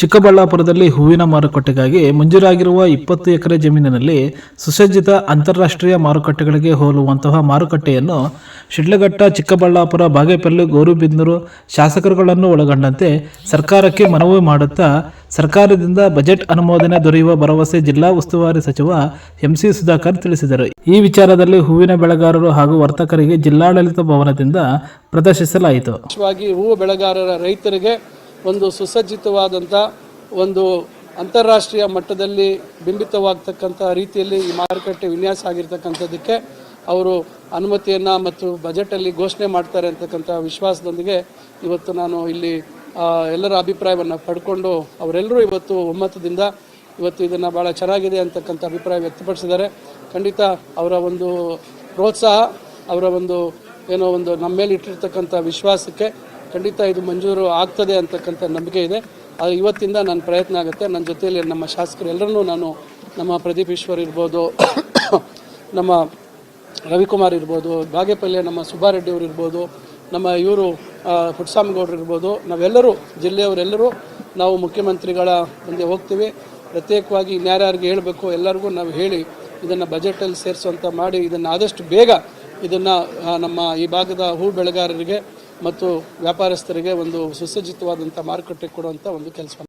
ಚಿಕ್ಕಬಳ್ಳಾಪುರದಲ್ಲಿ ಹೂವಿನ ಮಾರುಕಟ್ಟೆಗಾಗಿ ಮಂಜೂರಾಗಿರುವ ಇಪ್ಪತ್ತು ಎಕರೆ ಜಮೀನಿನಲ್ಲಿ ಸುಸಜ್ಜಿತ ಅಂತಾರಾಷ್ಟ್ರೀಯ ಮಾರುಕಟ್ಟೆಗಳಿಗೆ ಹೋಲುವಂತಹ ಮಾರುಕಟ್ಟೆಯನ್ನು ಶಿಡ್ಲಘಟ್ಟ, ಚಿಕ್ಕಬಳ್ಳಾಪುರ, ಬಾಗೇಪಲ್ಲಿ, ಗೌರಿಬಿದನೂರು ಶಾಸಕರುಗಳನ್ನು ಒಳಗೊಂಡಂತೆ ಸರ್ಕಾರಕ್ಕೆ ಮನವಿ ಮಾಡುತ್ತಾ ಸರ್ಕಾರದಿಂದ ಬಜೆಟ್ ಅನುಮೋದನೆ ದೊರೆಯುವ ಭರವಸೆ ಜಿಲ್ಲಾ ಉಸ್ತುವಾರಿ ಸಚಿವ ಎಂಸಿ ಸುಧಾಕರ್ ತಿಳಿಸಿದರು. ಈ ವಿಚಾರದಲ್ಲಿ ಹೂವಿನ ಬೆಳೆಗಾರರು ಹಾಗೂ ವರ್ತಕರಿಗೆ ಜಿಲ್ಲಾಡಳಿತ ಭವನದಿಂದ ಪ್ರದರ್ಶಿಸಲಾಯಿತು. ಹೂವು ಬೆಳೆಗಾರರ ರೈತರಿಗೆ ಒಂದು ಸುಸಜ್ಜಿತವಾದಂಥ ಒಂದು ಅಂತಾರಾಷ್ಟ್ರೀಯ ಮಟ್ಟದಲ್ಲಿ ಬಿಂಬಿತವಾಗ್ತಕ್ಕಂಥ ರೀತಿಯಲ್ಲಿ ಈ ಮಾರುಕಟ್ಟೆ ವಿನ್ಯಾಸ ಆಗಿರ್ತಕ್ಕಂಥದ್ದಕ್ಕೆ ಅವರು ಅನುಮತಿಯನ್ನು ಮತ್ತು ಬಜೆಟಲ್ಲಿ ಘೋಷಣೆ ಮಾಡ್ತಾರೆ ಅಂತಕ್ಕಂಥ ವಿಶ್ವಾಸದೊಂದಿಗೆ ಇವತ್ತು ನಾನು ಇಲ್ಲಿ ಎಲ್ಲರ ಅಭಿಪ್ರಾಯವನ್ನು ಪಡ್ಕೊಂಡು ಅವರೆಲ್ಲರೂ ಇವತ್ತು ಒಮ್ಮತದಿಂದ ಇವತ್ತು ಇದನ್ನು ಭಾಳ ಚೆನ್ನಾಗಿದೆ ಅಂತಕ್ಕಂಥ ಅಭಿಪ್ರಾಯ ವ್ಯಕ್ತಪಡಿಸಿದ್ದಾರೆ. ಖಂಡಿತ ಅವರ ಒಂದು ಪ್ರೋತ್ಸಾಹ, ಅವರ ಒಂದು ಏನೋ ಒಂದು ನಮ್ಮ ಮೇಲೆ ಇಟ್ಟಿರ್ತಕ್ಕಂಥ ವಿಶ್ವಾಸಕ್ಕೆ ಖಂಡಿತ ಇದು ಮಂಜೂರು ಆಗ್ತದೆ ಅಂತಕ್ಕಂಥ ನಂಬಿಕೆ ಇದೆ. ಆದರೆ ಇವತ್ತಿಂದ ನನ್ನ ಪ್ರಯತ್ನ ಆಗುತ್ತೆ. ನನ್ನ ಜೊತೆಯಲ್ಲಿ ನಮ್ಮ ಶಾಸಕರು ಎಲ್ಲರನ್ನೂ ನಾನು ನಮ್ಮ ಪ್ರದೀಪ್ ಈಶ್ವರ್ ಇರ್ಬೋದು, ನಮ್ಮ ರವಿಕುಮಾರ್ ಇರ್ಬೋದು, ಬಾಗೇಪಲ್ಲಿ ನಮ್ಮ ಸುಬ್ಬಾರೆಡ್ಡಿ ಅವರು ಇರ್ಬೋದು, ನಮ್ಮ ಇವರು ಪುಟ್ಟಸ್ವಾಮಿಗೌಡರು ಇರ್ಬೋದು, ನಾವೆಲ್ಲರೂ, ಜಿಲ್ಲೆಯವರೆಲ್ಲರೂ ನಾವು ಮುಖ್ಯಮಂತ್ರಿಗಳ ಮುಂದೆ ಹೋಗ್ತೀವಿ. ಪ್ರತ್ಯೇಕವಾಗಿ ಇನ್ಯಾರ್ಯಾರಿಗೆ ಹೇಳಬೇಕು ಎಲ್ಲರಿಗೂ ನಾವು ಹೇಳಿ ಇದನ್ನು ಬಜೆಟಲ್ಲಿ ಸೇರಿಸುವಂಥ ಮಾಡಿ ಇದನ್ನು ಆದಷ್ಟು ಬೇಗ ಇದನ್ನು ನಮ್ಮ ಈ ಭಾಗದ ಹೂ ಬೆಳೆಗಾರರಿಗೆ ಮತ್ತು ವ್ಯಾಪಾರಸ್ಥರಿಗೆ ಒಂದು ಸುಸಜ್ಜಿತವಾದಂಥ ಮಾರುಕಟ್ಟೆ ಕೊಡುವಂಥ ಒಂದು ಕೆಲಸ